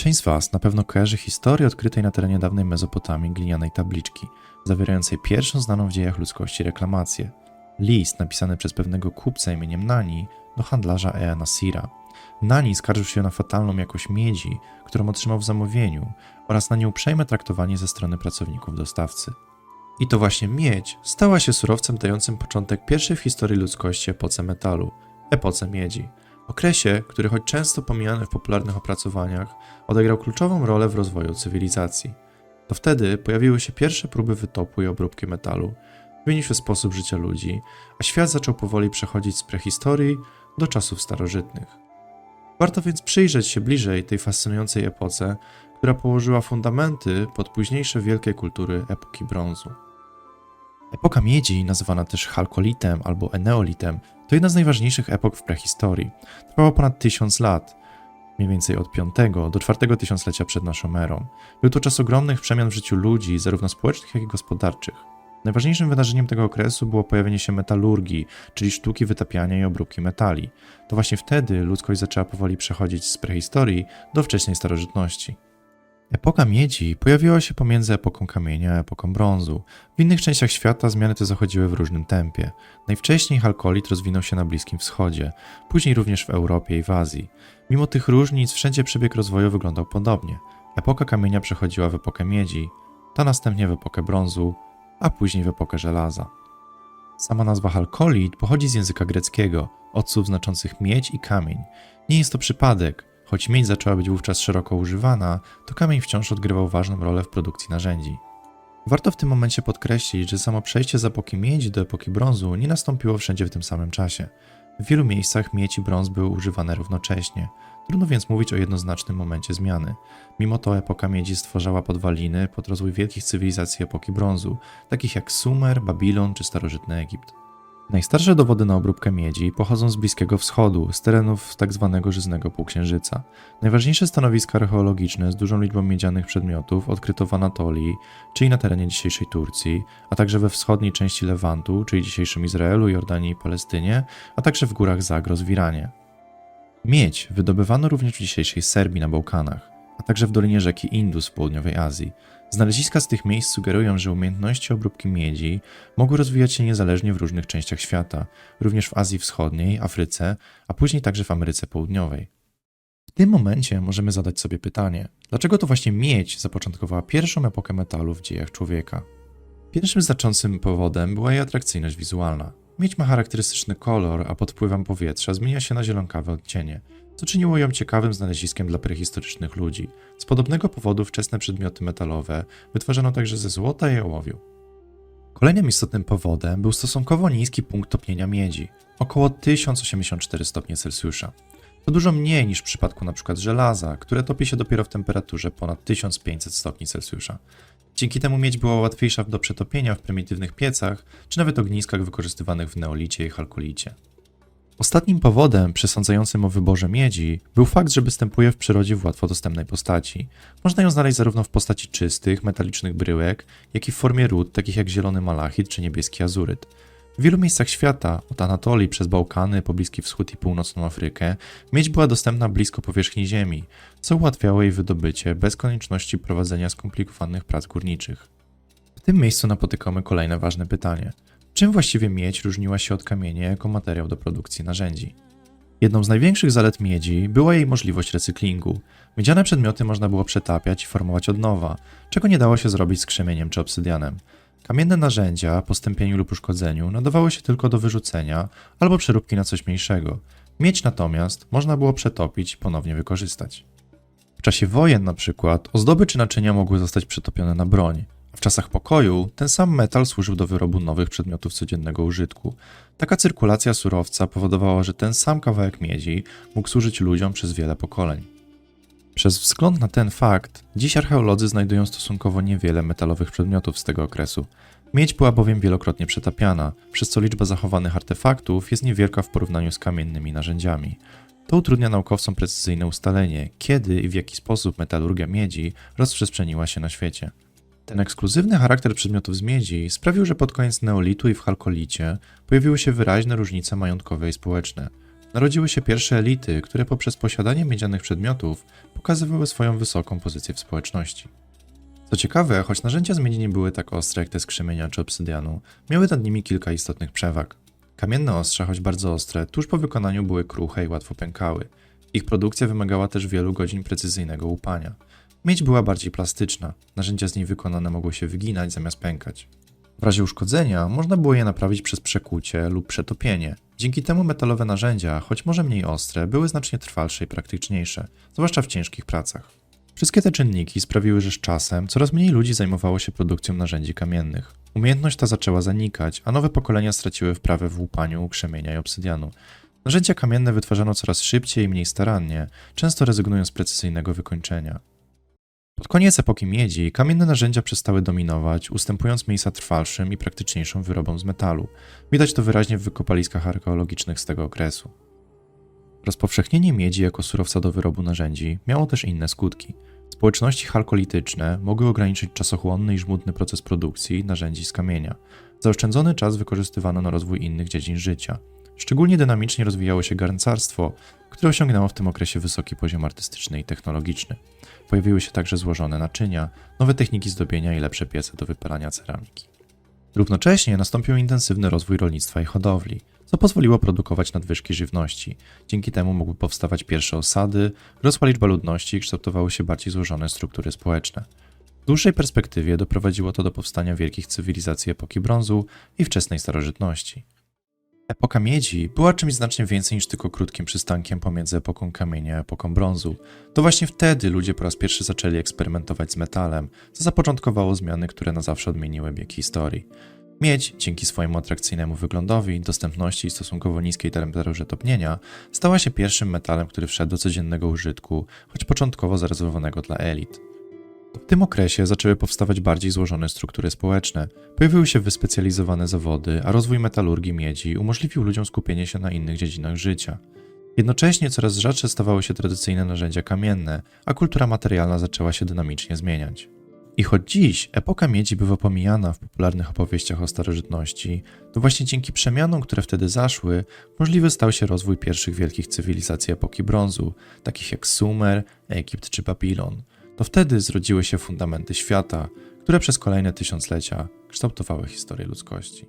Część z Was na pewno kojarzy historię odkrytej na terenie dawnej Mezopotamii glinianej tabliczki, zawierającej pierwszą znaną w dziejach ludzkości reklamację. List napisany przez pewnego kupca imieniem Nani do handlarza Eana Sira. Nani skarżył się na fatalną jakość miedzi, którą otrzymał w zamówieniu oraz na nieuprzejme traktowanie ze strony pracowników dostawcy. I to właśnie miedź stała się surowcem dającym początek pierwszej w historii ludzkości epoce metalu, epoce miedzi. Okresie, który choć często pomijany w popularnych opracowaniach, odegrał kluczową rolę w rozwoju cywilizacji. To wtedy pojawiły się pierwsze próby wytopu i obróbki metalu, zmienił się sposób życia ludzi, a świat zaczął powoli przechodzić z prehistorii do czasów starożytnych. Warto więc przyjrzeć się bliżej tej fascynującej epoce, która położyła fundamenty pod późniejsze wielkie kultury epoki brązu. Epoka miedzi, nazywana też chalkolitem albo eneolitem, to jedna z najważniejszych epok w prehistorii. Trwała ponad tysiąc lat, mniej więcej od V do IV tysiąclecia przed naszą erą. Był to czas ogromnych przemian w życiu ludzi, zarówno społecznych, jak i gospodarczych. Najważniejszym wydarzeniem tego okresu było pojawienie się metalurgii, czyli sztuki wytapiania i obróbki metali. To właśnie wtedy ludzkość zaczęła powoli przechodzić z prehistorii do wczesnej starożytności. Epoka miedzi pojawiła się pomiędzy epoką kamienia a epoką brązu. W innych częściach świata zmiany te zachodziły w różnym tempie. Najwcześniej halkolit rozwinął się na Bliskim Wschodzie, później również w Europie i w Azji. Mimo tych różnic wszędzie przebieg rozwoju wyglądał podobnie. Epoka kamienia przechodziła w epokę miedzi, ta następnie w epokę brązu, a później w epokę żelaza. Sama nazwa halkolit pochodzi z języka greckiego, od słów znaczących miedź i kamień. Nie jest to przypadek, Choć miedź zaczęła być wówczas szeroko używana, to kamień wciąż odgrywał ważną rolę w produkcji narzędzi. Warto w tym momencie podkreślić, że samo przejście z epoki miedzi do epoki brązu nie nastąpiło wszędzie w tym samym czasie. W wielu miejscach miedź i brąz były używane równocześnie. Trudno więc mówić o jednoznacznym momencie zmiany. Mimo to epoka miedzi stwarzała podwaliny pod rozwój wielkich cywilizacji epoki brązu, takich jak Sumer, Babilon czy starożytny Egipt. Najstarsze dowody na obróbkę miedzi pochodzą z Bliskiego Wschodu, z terenów tzw. żyznego półksiężyca. Najważniejsze stanowiska archeologiczne z dużą liczbą miedzianych przedmiotów odkryto w Anatolii, czyli na terenie dzisiejszej Turcji, a także we wschodniej części Lewantu, czyli dzisiejszym Izraelu, Jordanii i Palestynie, a także w górach Zagros w Iranie. Miedź wydobywano również w dzisiejszej Serbii na Bałkanach, a także w dolinie rzeki Indus w południowej Azji. Znaleziska z tych miejsc sugerują, że umiejętności obróbki miedzi mogły rozwijać się niezależnie w różnych częściach świata, również w Azji Wschodniej, Afryce, a później także w Ameryce Południowej. W tym momencie możemy zadać sobie pytanie, dlaczego to właśnie miedź zapoczątkowała pierwszą epokę metalu w dziejach człowieka? Pierwszym znaczącym powodem była jej atrakcyjność wizualna. Miedź ma charakterystyczny kolor, a pod wpływem powietrza zmienia się na zielonkawe odcienie co czyniło ją ciekawym znaleziskiem dla prehistorycznych ludzi. Z podobnego powodu wczesne przedmioty metalowe wytwarzano także ze złota i ołowiu. Kolejnym istotnym powodem był stosunkowo niski punkt topnienia miedzi, około 1084 stopnie Celsjusza. To dużo mniej niż w przypadku np. żelaza, które topi się dopiero w temperaturze ponad 1500 stopni Celsjusza. Dzięki temu miedź była łatwiejsza do przetopienia w prymitywnych piecach, czy nawet ogniskach wykorzystywanych w neolicie i halkolicie. Ostatnim powodem przesądzającym o wyborze miedzi był fakt, że występuje w przyrodzie w łatwo dostępnej postaci. Można ją znaleźć zarówno w postaci czystych, metalicznych bryłek, jak i w formie ród, takich jak zielony malachit czy niebieski azuryt. W wielu miejscach świata, od Anatolii przez Bałkany po Bliski Wschód i Północną Afrykę, miedź była dostępna blisko powierzchni ziemi, co ułatwiało jej wydobycie bez konieczności prowadzenia skomplikowanych prac górniczych. W tym miejscu napotykamy kolejne ważne pytanie – Czym właściwie miedź różniła się od kamienia jako materiał do produkcji narzędzi? Jedną z największych zalet miedzi była jej możliwość recyklingu. Miedziane przedmioty można było przetapiać i formować od nowa, czego nie dało się zrobić z krzemieniem czy obsydianem. Kamienne narzędzia po stępieniu lub uszkodzeniu nadawały się tylko do wyrzucenia albo przeróbki na coś mniejszego. Miedź natomiast można było przetopić i ponownie wykorzystać. W czasie wojen na przykład ozdoby czy naczynia mogły zostać przetopione na broń. W czasach pokoju ten sam metal służył do wyrobu nowych przedmiotów codziennego użytku. Taka cyrkulacja surowca powodowała, że ten sam kawałek miedzi mógł służyć ludziom przez wiele pokoleń. Przez wzgląd na ten fakt, dziś archeolodzy znajdują stosunkowo niewiele metalowych przedmiotów z tego okresu. Miedź była bowiem wielokrotnie przetapiana, przez co liczba zachowanych artefaktów jest niewielka w porównaniu z kamiennymi narzędziami. To utrudnia naukowcom precyzyjne ustalenie, kiedy i w jaki sposób metalurgia miedzi rozprzestrzeniła się na świecie. Ten ekskluzywny charakter przedmiotów z miedzi sprawił, że pod koniec neolitu i w halkolicie pojawiły się wyraźne różnice majątkowe i społeczne. Narodziły się pierwsze elity, które poprzez posiadanie miedzianych przedmiotów pokazywały swoją wysoką pozycję w społeczności. Co ciekawe, choć narzędzia z miedzi nie były tak ostre jak te z krzemienia czy obsydianu, miały nad nimi kilka istotnych przewag. Kamienne ostrza, choć bardzo ostre, tuż po wykonaniu były kruche i łatwo pękały. Ich produkcja wymagała też wielu godzin precyzyjnego łupania. Miedź była bardziej plastyczna, narzędzia z niej wykonane mogły się wyginać zamiast pękać. W razie uszkodzenia można było je naprawić przez przekucie lub przetopienie. Dzięki temu metalowe narzędzia, choć może mniej ostre, były znacznie trwalsze i praktyczniejsze, zwłaszcza w ciężkich pracach. Wszystkie te czynniki sprawiły, że z czasem coraz mniej ludzi zajmowało się produkcją narzędzi kamiennych. Umiejętność ta zaczęła zanikać, a nowe pokolenia straciły wprawę w łupaniu krzemienia i obsydianu. Narzędzia kamienne wytwarzano coraz szybciej i mniej starannie, często rezygnując z precyzyjnego wykończenia. Pod koniec epoki miedzi kamienne narzędzia przestały dominować, ustępując miejsca trwalszym i praktyczniejszym wyrobom z metalu. Widać to wyraźnie w wykopaliskach archeologicznych z tego okresu. Rozpowszechnienie miedzi jako surowca do wyrobu narzędzi miało też inne skutki. Społeczności chalkolityczne mogły ograniczyć czasochłonny i żmudny proces produkcji narzędzi z kamienia. Zaoszczędzony czas wykorzystywano na rozwój innych dziedzin życia. Szczególnie dynamicznie rozwijało się garncarstwo, które osiągnęło w tym okresie wysoki poziom artystyczny i technologiczny. Pojawiły się także złożone naczynia, nowe techniki zdobienia i lepsze piece do wypalania ceramiki. Równocześnie nastąpił intensywny rozwój rolnictwa i hodowli, co pozwoliło produkować nadwyżki żywności. Dzięki temu mogły powstawać pierwsze osady, rosła liczba ludności i kształtowały się bardziej złożone struktury społeczne. W dłuższej perspektywie doprowadziło to do powstania wielkich cywilizacji epoki brązu i wczesnej starożytności. Epoka miedzi była czymś znacznie więcej niż tylko krótkim przystankiem pomiędzy epoką kamienia a epoką brązu. To właśnie wtedy ludzie po raz pierwszy zaczęli eksperymentować z metalem, co zapoczątkowało zmiany, które na zawsze odmieniły bieg historii. Miedź, dzięki swojemu atrakcyjnemu wyglądowi, dostępności i stosunkowo niskiej temperaturze topnienia, stała się pierwszym metalem, który wszedł do codziennego użytku, choć początkowo zarezerwowanego dla elit. W tym okresie zaczęły powstawać bardziej złożone struktury społeczne, pojawiły się wyspecjalizowane zawody, a rozwój metalurgii miedzi umożliwił ludziom skupienie się na innych dziedzinach życia. Jednocześnie coraz rzadsze stawały się tradycyjne narzędzia kamienne, a kultura materialna zaczęła się dynamicznie zmieniać. I choć dziś epoka miedzi bywa pomijana w popularnych opowieściach o starożytności, to właśnie dzięki przemianom, które wtedy zaszły, możliwy stał się rozwój pierwszych wielkich cywilizacji epoki brązu, takich jak Sumer, Egipt czy Babilon. To wtedy zrodziły się fundamenty świata, które przez kolejne tysiąclecia kształtowały historię ludzkości.